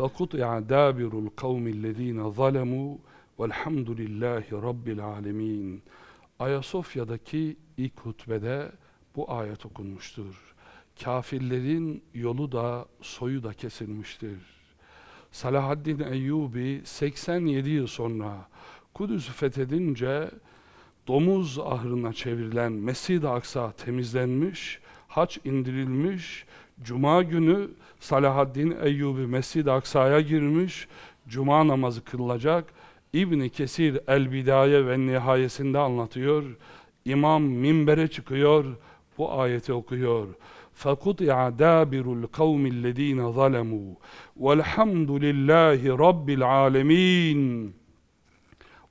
فَقُطِعَ دَابِرُ الْقَوْمِ الَّذ۪ينَ ظَلَمُوا وَالْحَمْدُ لِلّٰهِ رَبِّ الْعَالَمِينَ Ayasofya'daki ilk hutbede bu ayet okunmuştur. Kafirlerin yolu da soyu da kesilmiştir. Salahaddin Eyyubi 87 yıl sonra Kudüs'ü fethedince domuz ahırına çevrilen Mescid-i Aksa temizlenmiş, haç indirilmiş, Cuma günü Salahaddin Eyyubi Mescid-i Aksa'ya girmiş, Cuma namazı kılınacak. İbni Kesir El Bidaye ve Nihayesinde anlatıyor. İmam minbere çıkıyor, bu ayeti okuyor. فَقُطِعَ دَابِرُ الْقَوْمِ الَّذ۪ينَ ظَلَمُوا وَالْحَمْدُ لِلّٰهِ رَبِّ الْعَالَمِينَ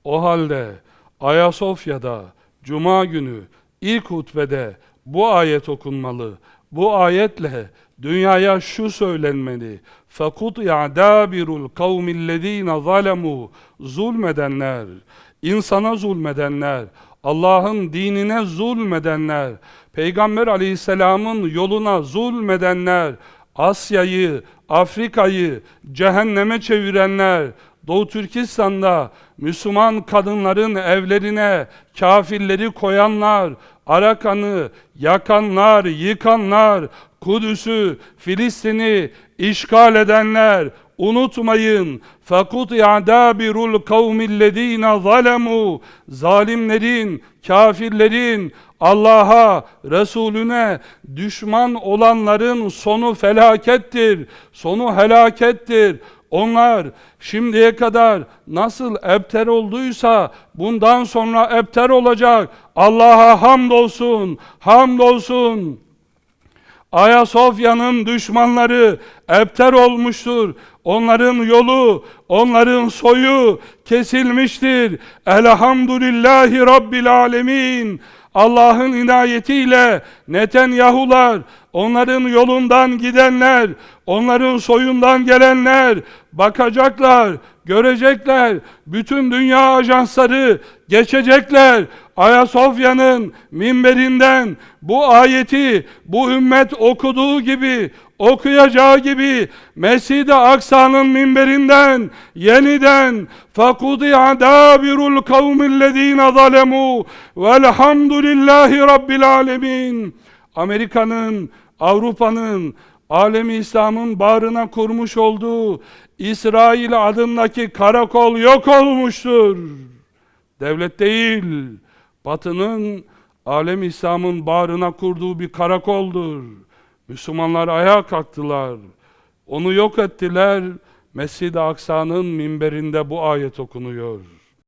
O halde Ayasofya'da Cuma günü ilk hutbede bu ayet okunmalı. Bu ayetle dünyaya şu söylenmeli. فَقُطِعَ دَابِرُ الْقَوْمِ الَّذ۪ينَ ظَلَمُوا Zulmedenler, insana zulmedenler, Allah'ın dinine zulmedenler, Peygamber aleyhisselamın yoluna zulmedenler, Asya'yı, Afrika'yı cehenneme çevirenler, Doğu Türkistan'da Müslüman kadınların evlerine kafirleri koyanlar, Arakan'ı yakanlar, yıkanlar, Kudüs'ü, Filistin'i işgal edenler, unutmayın. Fakut ya'dabirul kavmillezine zalemu zalimlerin, kafirlerin, Allah'a, Resulüne düşman olanların sonu felakettir. Sonu helakettir. Onlar şimdiye kadar nasıl ebter olduysa bundan sonra ebter olacak. Allah'a hamdolsun, hamdolsun. Ayasofya'nın düşmanları ebter olmuştur. Onların yolu, onların soyu kesilmiştir. Elhamdülillahi Rabbil Alemin. Allah'ın inayetiyle Netanyahular, onların yolundan gidenler, onların soyundan gelenler bakacaklar, görecekler. Bütün dünya ajansları geçecekler. Ayasofya'nın minberinden bu ayeti bu ümmet okuduğu gibi okuyacağı gibi Mescid-i Aksa'nın minberinden yeniden fakudi adabirul kavmillezine zalemu velhamdülillahi rabbil alemin Amerika'nın, Avrupa'nın, alemi İslam'ın bağrına kurmuş olduğu İsrail adındaki karakol yok olmuştur. Devlet değil, batının alem İslam'ın bağrına kurduğu bir karakoldur. Müslümanlar ayağa kalktılar. Onu yok ettiler. Mescid-i Aksa'nın minberinde bu ayet okunuyor.